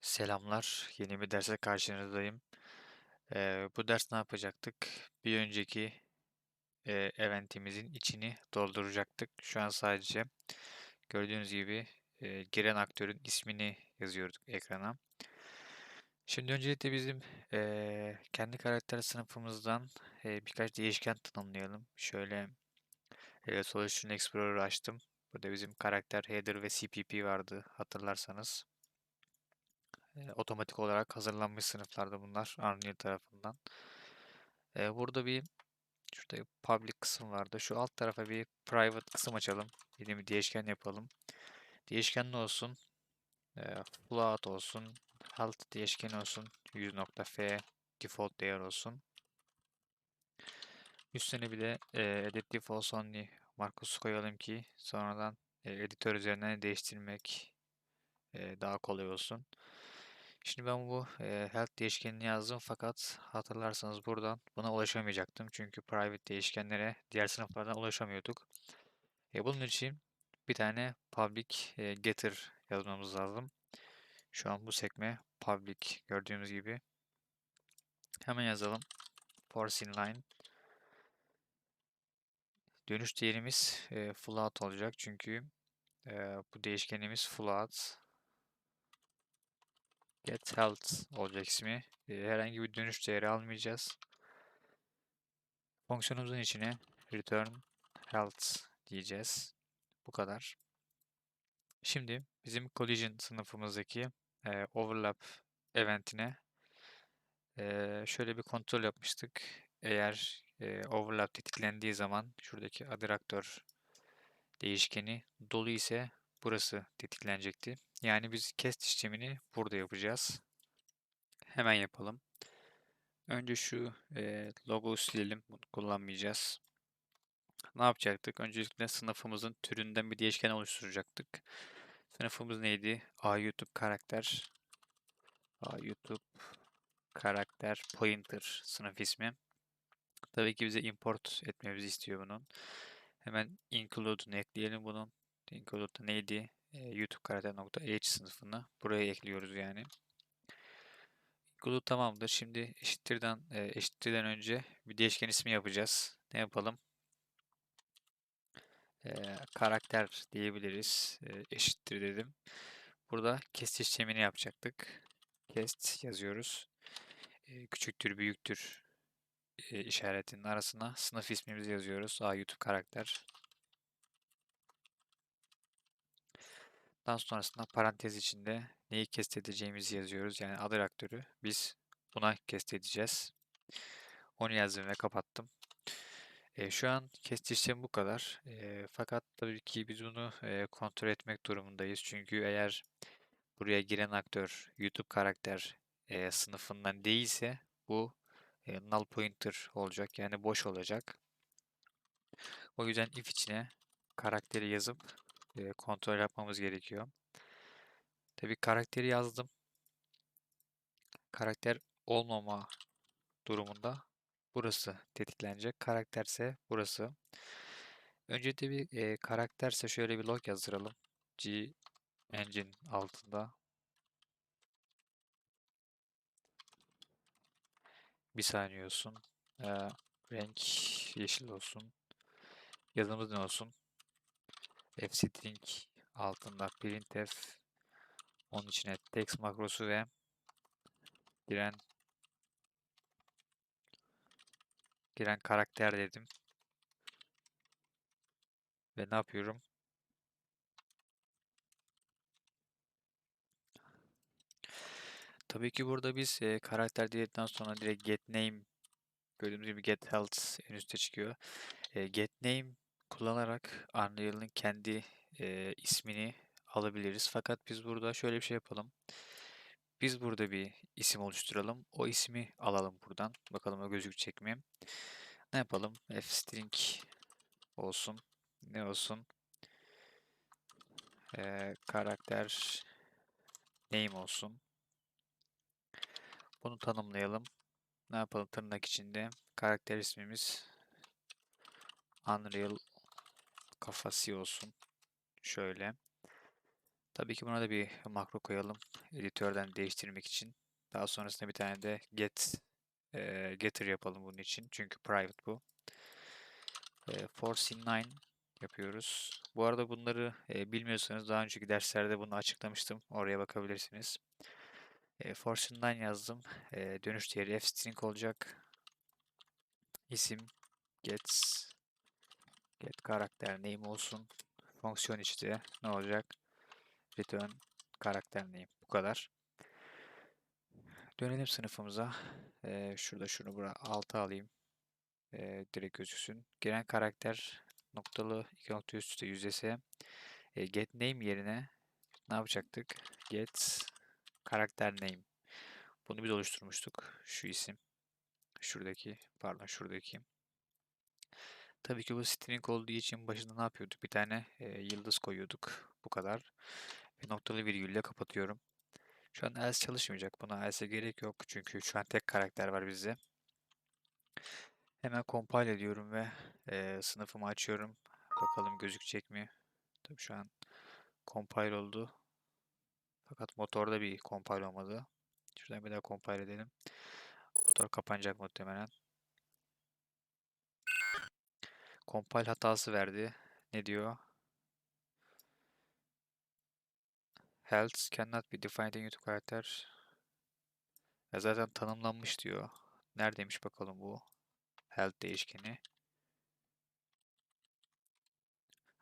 Selamlar. Yeni bir derse karşınızdayım. Ee, bu ders ne yapacaktık? Bir önceki e, eventimizin içini dolduracaktık. Şu an sadece gördüğünüz gibi e, giren aktörün ismini yazıyorduk ekrana. Şimdi öncelikle bizim e, kendi karakter sınıfımızdan e, birkaç değişken tanımlayalım. Şöyle e, Solution Explorer'ı açtım. Burada bizim karakter header ve CPP vardı hatırlarsanız. E, otomatik olarak hazırlanmış sınıflarda bunlar Unreal tarafından. E, burada bir şurada public kısım vardı. Şu alt tarafa bir private kısım açalım. Yeni bir değişken yapalım. Değişken ne olsun? E, float olsun. Health değişkeni olsun. 100.f default değer olsun. Üstüne bir de e, edit default only markusu koyalım ki sonradan e, editör üzerinden değiştirmek e, daha kolay olsun. Şimdi ben bu e, health değişkenini yazdım fakat hatırlarsanız buradan buna ulaşamayacaktım. Çünkü private değişkenlere diğer sınıflardan ulaşamıyorduk. E, bunun için bir tane public e, getter yazmamız lazım. Şu an bu sekme public gördüğümüz gibi. Hemen yazalım. Force inline. Dönüş değerimiz e, float olacak çünkü e, bu değişkenimiz float get health olacak ismi. E, herhangi bir dönüş değeri almayacağız. Fonksiyonumuzun içine return health diyeceğiz. Bu kadar. Şimdi bizim collision sınıfımızdaki e, overlap eventine e, şöyle bir kontrol yapmıştık. Eğer e, overlap tetiklendiği zaman şuradaki aktör değişkeni dolu ise burası tetiklenecekti. Yani biz cast işlemini burada yapacağız. Hemen yapalım. Önce şu e, logoyu silelim. Bunu kullanmayacağız. Ne yapacaktık? Öncelikle sınıfımızın türünden bir değişken oluşturacaktık. Sınıfımız neydi? A YouTube karakter. A YouTube karakter pointer sınıf ismi. Tabii ki bize import etmemizi istiyor bunun. Hemen include'unu ekleyelim bunun. Include neydi? YouTube karakter.h sınıfını buraya ekliyoruz yani. Include tamamdır. Şimdi eşittirden eşittirden önce bir değişken ismi yapacağız. Ne yapalım? E, karakter diyebiliriz. E, eşittir dedim. Burada kest işlemini yapacaktık. Kest yazıyoruz. E, küçüktür, büyüktür e, işaretinin arasına sınıf ismimizi yazıyoruz. A YouTube karakter. Daha sonrasında parantez içinde neyi kest edeceğimizi yazıyoruz. Yani adı aktörü biz buna kest edeceğiz. Onu yazdım ve kapattım. E, şu an kest işlemi bu kadar. E, fakat tabii ki biz bunu e, kontrol etmek durumundayız. Çünkü eğer buraya giren aktör YouTube karakter e, sınıfından değilse bu e, null pointer olacak. Yani boş olacak. O yüzden if içine karakteri yazıp e, kontrol yapmamız gerekiyor. Tabii karakteri yazdım. Karakter olmama durumunda burası tetiklenecek. Karakterse burası. Öncelikle bir e, karakterse şöyle bir log yazdıralım. G engine altında. Bir saniye olsun. E, renk yeşil olsun. Yazımız ne olsun? Fstring altında printf onun içine text makrosu ve giren giren karakter dedim. Ve ne yapıyorum? Tabii ki burada biz e, karakter dedikten sonra direkt get name gördüğümüz gibi get health en üstte çıkıyor. E, get name kullanarak Unreal'ın kendi e, ismini alabiliriz. Fakat biz burada şöyle bir şey yapalım. Biz burada bir isim oluşturalım. O ismi alalım buradan. Bakalım o gözükecek mi? Ne yapalım? f-string olsun. Ne olsun? Ee, karakter name olsun. Bunu tanımlayalım. Ne yapalım tırnak içinde? Karakter ismimiz Unreal kafası olsun. Şöyle. Tabii ki buna da bir makro koyalım. Editörden değiştirmek için. Daha sonrasında bir tane de get e, getter yapalım bunun için. Çünkü private bu. E, force inline yapıyoruz. Bu arada bunları e, bilmiyorsanız daha önceki derslerde bunu açıklamıştım. Oraya bakabilirsiniz. E, force inline yazdım. E, dönüş değeri f string olacak. İsim gets get karakter name olsun. Fonksiyon işte ne olacak? Return karakter name. Bu kadar. Dönelim sınıfımıza. Ee, şurada şunu bura alta alayım. Ee, direkt gözüksün. Giren karakter noktalı iki nokta üst üste yüzdesi. Ee, get name yerine ne yapacaktık? Get karakter name. Bunu biz oluşturmuştuk. Şu isim. Şuradaki. Pardon şuradaki. Tabii ki bu string olduğu için başında ne yapıyorduk? Bir tane e, yıldız koyuyorduk. Bu kadar. Ve noktalı virgülle kapatıyorum. Şu an else çalışmayacak. Buna else'e gerek yok. Çünkü şu an tek karakter var bizde. Hemen compile ediyorum ve e, sınıfımı açıyorum. Bakalım gözükecek mi? Tabii şu an compile oldu. Fakat motorda bir compile olmadı. Şuradan bir daha compile edelim. Motor kapanacak muhtemelen. Compile hatası verdi. Ne diyor? Health cannot be defined in YouTube karakter. Ya zaten tanımlanmış diyor. Neredeymiş bakalım bu health değişkeni.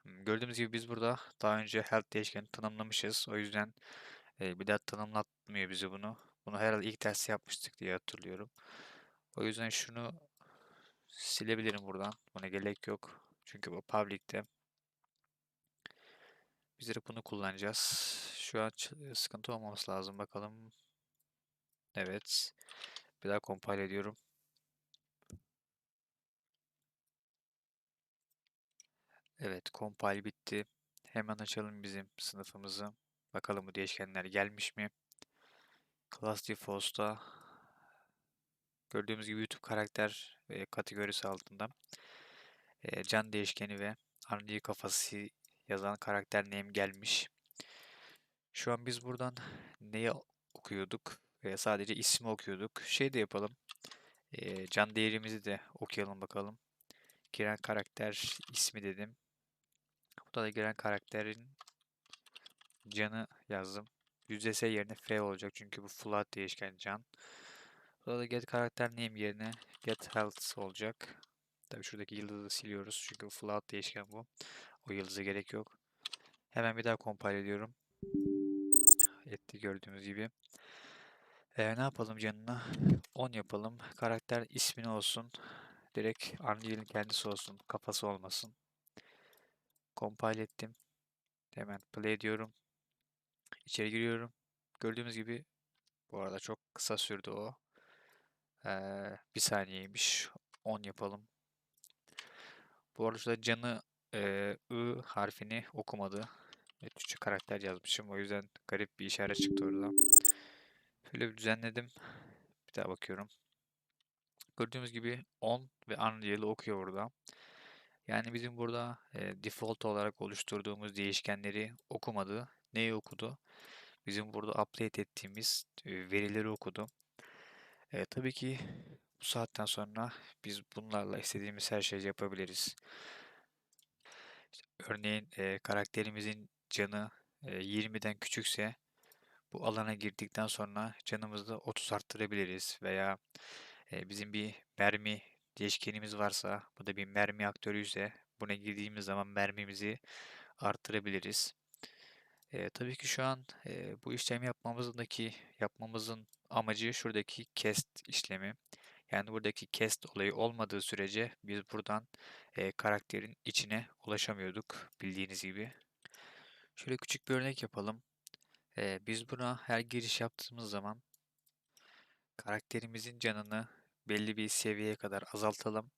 Hmm, Gördüğümüz gibi biz burada daha önce health değişkeni tanımlamışız. O yüzden e, bir daha tanımlatmıyor bize bunu. Bunu herhalde ilk dersi yapmıştık diye hatırlıyorum. O yüzden şunu silebilirim buradan. Buna gerek yok. Çünkü bu public'te. Biz de bunu kullanacağız. Şu an ç- sıkıntı olmaması lazım. Bakalım. Evet. Bir daha compile ediyorum. Evet, compile bitti. Hemen açalım bizim sınıfımızı. Bakalım bu değişkenler gelmiş mi? Class default'ta gördüğümüz gibi YouTube karakter e, kategorisi altında e, can değişkeni ve Unreal kafası yazan karakter name gelmiş. Şu an biz buradan neyi okuyorduk? E, sadece ismi okuyorduk. Şey de yapalım. E, can değerimizi de okuyalım bakalım. Giren karakter ismi dedim. Burada da giren karakterin canı yazdım. %S yerine F olacak çünkü bu float değişken can. Burada da get karakter name yerine get health olacak. Tabii şuradaki yıldızı siliyoruz çünkü float değişken bu. O yıldıza gerek yok. Hemen bir daha compile ediyorum. Etti gördüğümüz gibi. Ee, ne yapalım canına? 10 yapalım. Karakter ismini olsun. Direkt Unreal'in kendisi olsun. Kafası olmasın. Compile ettim. Hemen play ediyorum. İçeri giriyorum. Gördüğümüz gibi bu arada çok kısa sürdü o. Ee, bir saniyeymiş. 10 yapalım. Bu arada canı e, I harfini okumadı. Ve Türkçe karakter yazmışım. O yüzden garip bir işaret çıktı oradan. Şöyle bir düzenledim. Bir daha bakıyorum. Gördüğümüz gibi 10 ve Unreal'ı okuyor burada. Yani bizim burada e, default olarak oluşturduğumuz değişkenleri okumadı. Neyi okudu? Bizim burada update ettiğimiz e, verileri okudu. E, tabii ki bu saatten sonra biz bunlarla istediğimiz her şeyi yapabiliriz. İşte örneğin e, karakterimizin canı e, 20'den küçükse bu alana girdikten sonra canımızı 30 arttırabiliriz veya e, bizim bir mermi değişkenimiz varsa bu da bir mermi aktörüyse buna girdiğimiz zaman mermimizi arttırabiliriz. E, tabii ki şu an e, bu işlemi yapmamızdaki yapmamızın amacı şuradaki cast işlemi. Yani buradaki cast olayı olmadığı sürece biz buradan e, karakterin içine ulaşamıyorduk bildiğiniz gibi. Şöyle küçük bir örnek yapalım. E, biz buna her giriş yaptığımız zaman karakterimizin canını belli bir seviyeye kadar azaltalım.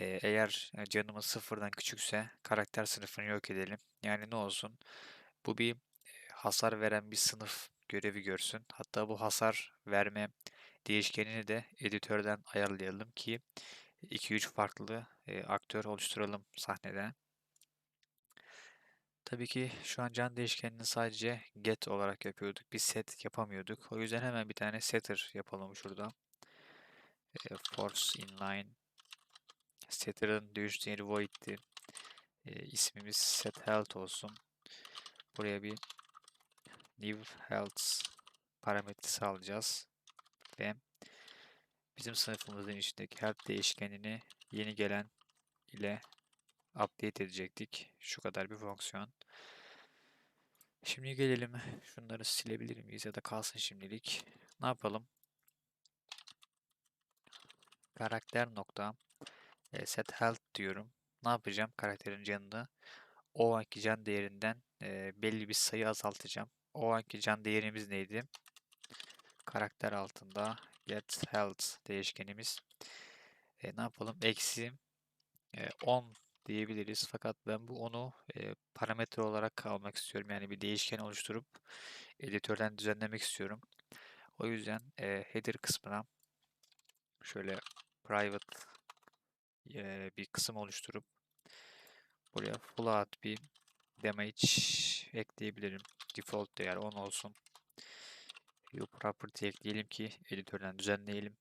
E, eğer canımız sıfırdan küçükse karakter sınıfını yok edelim. Yani ne olsun? Bu bir hasar veren bir sınıf görevi görsün. Hatta bu hasar verme değişkenini de editörden ayarlayalım ki 2-3 farklı e, aktör oluşturalım sahnede. Tabii ki şu an can değişkenini sadece get olarak yapıyorduk. Bir set yapamıyorduk. O yüzden hemen bir tane setter yapalım şurada. E, force inline setter'ın değiştiği void'ti. E, ismimiz set health olsun. Buraya bir new health parametresi alacağız. Ve bizim sınıfımızın içindeki health değişkenini yeni gelen ile update edecektik. Şu kadar bir fonksiyon. Şimdi gelelim. Şunları silebilir miyiz ya da kalsın şimdilik. Ne yapalım? Karakter nokta e, set health diyorum. Ne yapacağım? Karakterin canını o anki can değerinden e, belli bir sayı azaltacağım. O anki can değerimiz neydi? Karakter altında get health değişkenimiz. E, ne yapalım? Eksi e, 10 diyebiliriz. Fakat ben bu onu e, parametre olarak almak istiyorum. Yani bir değişken oluşturup editörden düzenlemek istiyorum. O yüzden e, header kısmına şöyle private e, bir kısım oluşturup buraya float bir damage ekleyebilirim. Default değer 10 olsun. View property ekleyelim ki editörden düzenleyelim.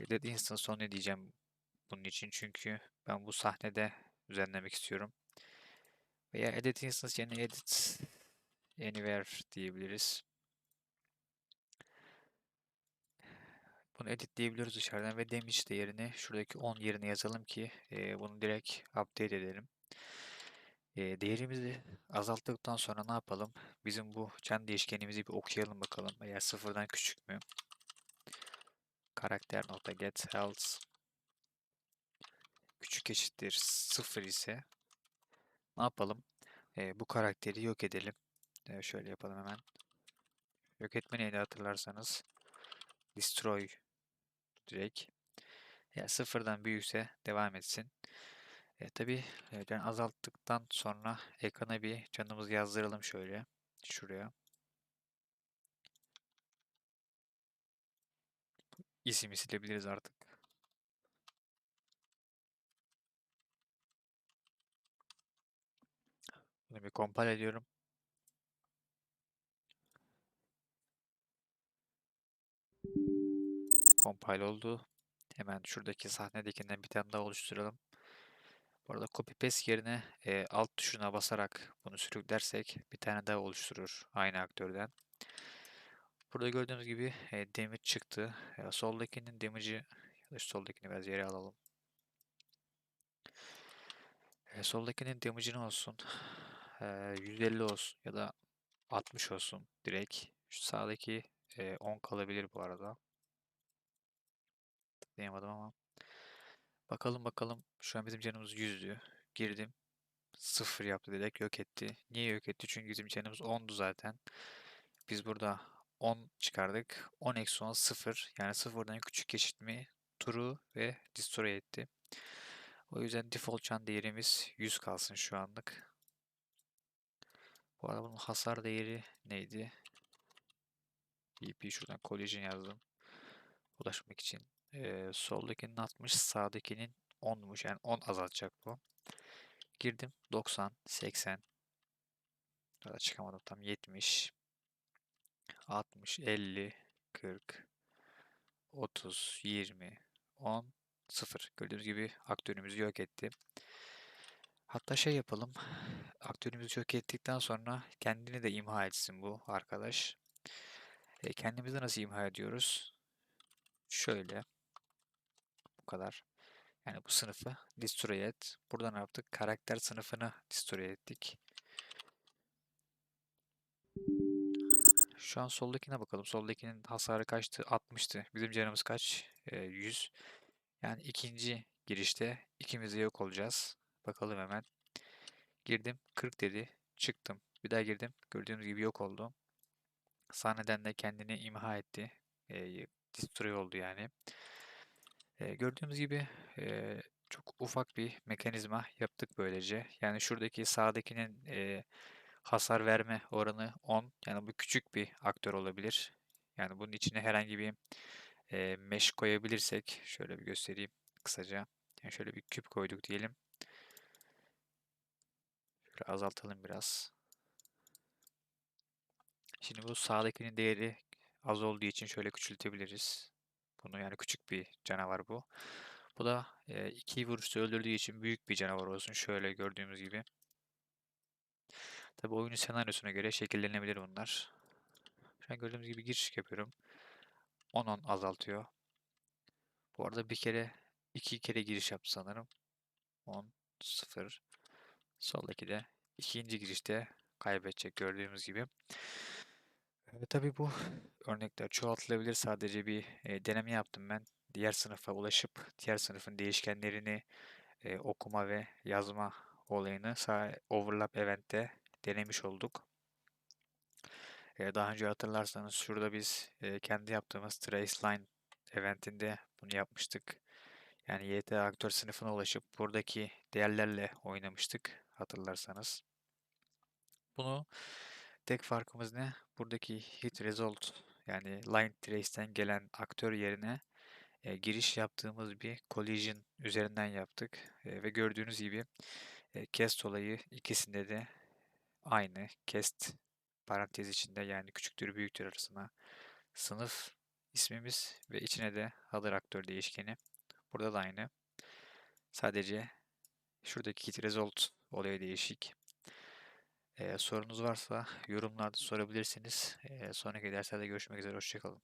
Edit instance on diyeceğim bunun için çünkü ben bu sahnede düzenlemek istiyorum. Veya edit instance yerine edit anywhere diyebiliriz. Bunu editleyebiliyoruz dışarıdan ve damage değerini şuradaki 10 yerine yazalım ki e, bunu direkt update edelim. E, değerimizi azalttıktan sonra ne yapalım? Bizim bu can değişkenimizi bir okuyalım bakalım. Eğer sıfırdan küçük mü? Karakter nokta get health küçük eşittir 0 ise ne yapalım? E, bu karakteri yok edelim. E, şöyle yapalım hemen. Yok etme neydi hatırlarsanız. Destroy direkt. Ya sıfırdan büyükse devam etsin. E, tabi e, can azalttıktan sonra ekrana bir canımızı yazdıralım şöyle. Şuraya. İsimi silebiliriz artık. Bunu bir compile ediyorum. Compile oldu. Hemen şuradaki sahnedekinden bir tane daha oluşturalım. Bu arada copy paste yerine e, alt tuşuna basarak bunu sürüklersek bir tane daha oluşturur aynı aktörden. Burada gördüğünüz gibi e, damage çıktı. E, soldakinin damage'i ya soldakini biraz yere alalım. E, soldakinin damage'i olsun? E, 150 olsun ya da 60 olsun direkt. Şu sağdaki e, 10 kalabilir bu arada. Tıklayamadım ama. Bakalım bakalım. Şu an bizim canımız 100'dü. Girdim. 0 yaptı direkt yok etti. Niye yok etti? Çünkü bizim canımız 10'du zaten. Biz burada 10 çıkardık. 10 eksi 10 0. Yani 0'dan küçük eşit mi? True ve destroy etti. O yüzden default can değerimiz 100 kalsın şu anlık. Bu arada bunun hasar değeri neydi? BP şuradan collision yazdım. Ulaşmak için. Ee, soldakinin 60, sağdakinin 10'muş. Yani 10 azaltacak bu. Girdim. 90, 80. Ya çıkamadım tam 70. 60, 50, 40, 30, 20, 10, 0. Gördüğünüz gibi aktörümüzü yok etti. Hatta şey yapalım. Aktörümüzü yok ettikten sonra kendini de imha etsin bu arkadaş. E, kendimizi nasıl imha ediyoruz? Şöyle. Bu kadar. Yani bu sınıfı destroy et. Burada ne yaptık? Karakter sınıfını destroy ettik. Şu an soldakine bakalım. Soldakinin hasarı kaçtı? 60'tı. Bizim canımız kaç? E, 100. Yani ikinci girişte ikimiz de yok olacağız. Bakalım hemen. Girdim. 40 dedi. Çıktım. Bir daha girdim. Gördüğünüz gibi yok oldu. Sahneden de kendini imha etti. E, destroy oldu yani. E, gördüğümüz gibi e, çok ufak bir mekanizma yaptık böylece. Yani şuradaki sağdakinin e, hasar verme oranı 10. Yani bu küçük bir aktör olabilir. Yani bunun içine herhangi bir e, mesh koyabilirsek şöyle bir göstereyim kısaca. Yani şöyle bir küp koyduk diyelim. Şöyle azaltalım biraz. Şimdi bu sağdakinin değeri az olduğu için şöyle küçültebiliriz. Bunu yani küçük bir canavar bu. Bu da e, iki vuruşta öldürdüğü için büyük bir canavar olsun. Şöyle gördüğümüz gibi. Tabi oyunun senaryosuna göre şekillenebilir bunlar. Şu an gördüğümüz gibi giriş yapıyorum. 10-10 azaltıyor. Bu arada bir kere iki kere giriş yaptı sanırım. 10 0 Soldaki de ikinci girişte kaybedecek gördüğümüz gibi. E, tabii bu örnekler çoğaltılabilir. Sadece bir e, deneme yaptım ben. Diğer sınıfa ulaşıp diğer sınıfın değişkenlerini e, okuma ve yazma olayını overlap eventte denemiş olduk. E, daha önce hatırlarsanız şurada biz e, kendi yaptığımız traceline eventinde bunu yapmıştık. Yani YT aktör sınıfına ulaşıp buradaki değerlerle oynamıştık hatırlarsanız. Bunu tek farkımız ne? Buradaki hit result yani line trace'ten gelen aktör yerine e, giriş yaptığımız bir collision üzerinden yaptık. E, ve gördüğünüz gibi e, cast olayı ikisinde de aynı. Cast parantez içinde yani küçüktür büyüktür arasına sınıf ismimiz ve içine de other aktör değişkeni. Burada da aynı. Sadece şuradaki hit result olayı değişik. Ee, sorunuz varsa yorumlarda sorabilirsiniz. Ee, sonraki derslerde görüşmek üzere. Hoşçakalın.